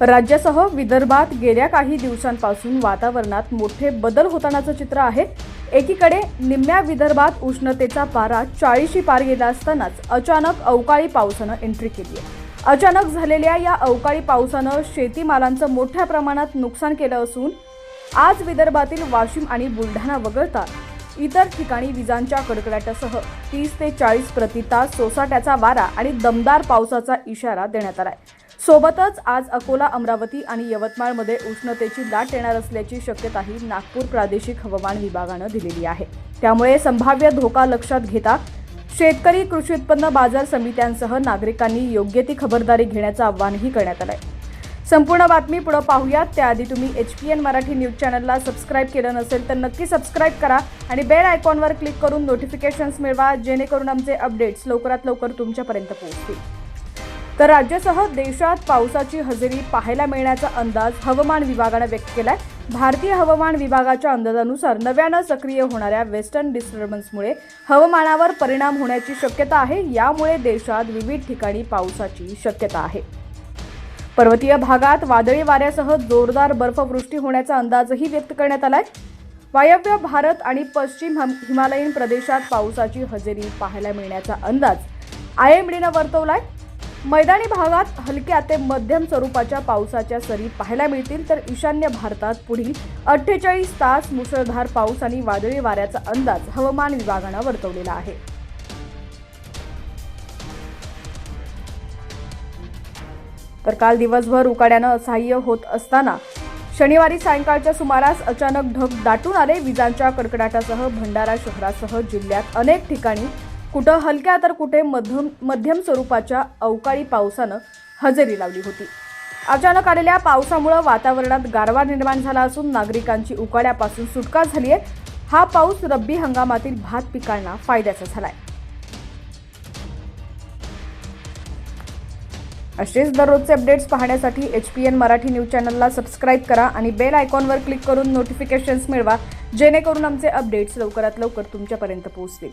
राज्यासह विदर्भात गेल्या काही दिवसांपासून वातावरणात मोठे बदल होतानाचं चित्र आहे. एकीकडे निम्म्या विदर्भात उष्णतेचा पारा चाळीशी पार गेला असतानाच अचानक अवकाळी पावसानं एंट्री केली आहे. अचानक झालेल्या या अवकाळी पावसानं शेतीमालांचं मोठ्या प्रमाणात नुकसान केलं असून आज विदर्भातील वाशिम आणि बुलढाणा वगळता इतर ठिकाणी विजांच्या कडकडाटासह तीस ते चाळीस प्रति तास सोसाट्याचा वारा आणि दमदार पावसाचा इशारा देण्यात आला आहे सोबतच आज अकोला अमरावती आणि यवतमाळमध्ये उष्णतेची लाट येणार असल्याची शक्यताही नागपूर प्रादेशिक हवामान विभागानं दिलेली आहे. त्यामुळे संभाव्य धोका लक्षात घेता शेतकरी कृषी उत्पन्न बाजार समित्यांसह नागरिकांनी योग्य ती खबरदारी घेण्याचं आवाहनही करण्यात आलंय. संपूर्ण बातमी पुढे पाहूयात. त्याआधी तुम्ही H P N Marathi news चॅनलला सबस्क्राईब केलं नसेल तर नक्की सबस्क्राईब करा आणि बेल आयकॉनवर क्लिक करून नोटिफिकेशन्स मिळवा जेणेकरून आमचे अपडेट्स लवकरात लवकर तुमच्यापर्यंत पोहोचतील. तर राज्यासह देशात पावसाची हजेरी पाहायला मिळण्याचा अंदाज हवामान विभागानं व्यक्त केला आहे भारतीय हवामान विभागाच्या अंदाजानुसार नव्यानं सक्रिय होणाऱ्या वेस्टर्न डिस्टर्बन्समुळे हवामानावर परिणाम होण्याची शक्यता आहे. यामुळे देशात विविध ठिकाणी पावसाची शक्यता आहे. पर्वतीय भागात वादळी वाऱ्यासह जोरदार बर्फवृष्टी होण्याचा अंदाजही व्यक्त करण्यात आलाय. वायव्य भारत आणि पश्चिम हिमालयीन प्रदेशात पावसाची हजेरी पाहायला मिळण्याचा अंदाज आय एम डीनं वर्तवलाय. मैदानी भागात हलक्या ते मध्यम स्वरूपाच्या पावसाच्या सरी पाहायला मिळतील. तर ईशान्य भारतात पुढील अठ्ठेचाळीस तास मुसळधार पाऊस आणि वादळी वाऱ्याचा अंदाज हवामान विभागानं वर्तवलेला आहे. तर काल दिवसभर उकाड्यानं असह्य होत असताना शनिवारी सायंकाळच्या सुमारास अचानक ढग दाटून आले. विजांच्या कडकडाटासह भंडारा शहरासह जिल्ह्यात अनेक ठिकाणी कुठं हलक्या तर कुठे मध्यम मध्यम स्वरूपाच्या अवकाळी पावसानं हजेरी लावली होती. अचानक आलेल्या पावसामुळं वातावरणात गारवा निर्माण झाला असून नागरिकांची उकाड्यापासून सुटका झाली आहे हा पाऊस रब्बी हंगामातील भात पिकांना फायद्याचा झालाय. असेच दररोजचे अपडेट्स पाहण्यासाठी H P N Marathi news चॅनलला सबस्क्राईब करा आणि बेल आयकॉनवर क्लिक करून नोटिफिकेशन्स मिळवा जेणेकरून आमचे अपडेट्स लवकरात लवकर तुमच्यापर्यंत पोहोचतील.